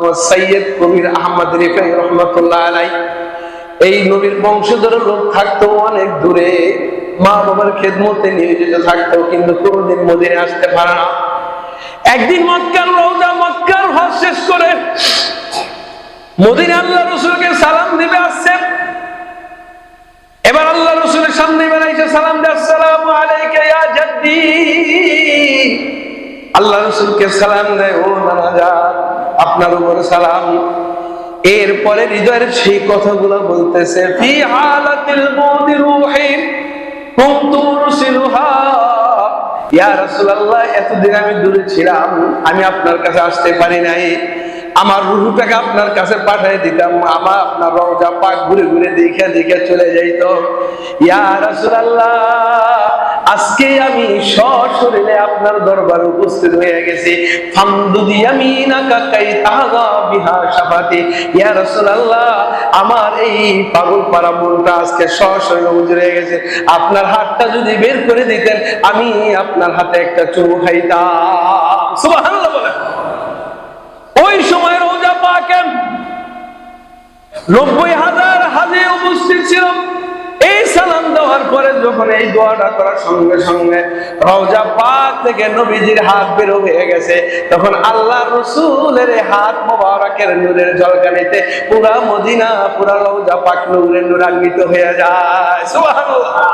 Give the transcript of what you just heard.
সৈয়দ কবির আহমদ রহমতুল্লাহ আলাই এই নবীর বংশধরের লোক থাকতো অনেক দূরে। মা বাবার খেদমতে নিয়োজিত থাকতো, কিন্তু মদিনে আসতে পারে না। একদিন মক্কার মক্কার হজ শেষ করে আল্লাহ রসুলকে সালাম দিবে আসছেন এবার আল্লাহ রসুলের সামনে বেড়াইছে সালাম দে আসসালামু আলাইকা ইয়া জাদ্দি। আল্লাহ রসুলকে সালাম দেয়, ও নানা আপনার উপরে সালাম। এরপরে হৃদয়ের সেই কথাগুলো বলতেছে, ফি হালাতিল মৌদি রূহি, কুনতু রুসিলুহা ইয়া রাসূলুল্লাহ, এতদিন আমি দূরে ছিলাম, আমি আপনার কাছে আসতে পারি নাই। আমার রুহুটাকে আপনার কাছে পাঠিয়ে দিতাম আমার আপনার রওজা পাক ঘুরে ঘুরে দেখে দেখে চলে যাইতো। ইয়া রাসূলুল্লাহ আজকে আমি সশরীরে আপনার দরবারে উপস্থিত হয়ে গেছি। ফামদুদি ইয়ামিনাকা কাই তাগা বিহা শাফাতি ইয়া রাসূলুল্লাহ, আমার এই পাগল পারা মনটা আজকে সশরীরে উজড়ে গেছে। আপনার হাতটা যদি বের করে দিতেন, আমি আপনার হাতে একটা চুমু খাইতাম। সুবহানাল্লাহ বলেন। ওই সময় রোজা পাকেন। নব্বই হাজার হাজে উপস্থিত ছিল এই দেওয়ার পরে যখন এই দোয়াটা করার সঙ্গে সঙ্গে রওজা পাক থেকে নবীজির হাত বের হয়ে গেছে, তখন আল্লাহ রসুলের হাত মোবারকের নূরের জলকানিতে পুরা মদিনা, পুরা রওজা পাক নূরের নূরান্বিত হয়ে যায়। সুবহানাল্লাহ।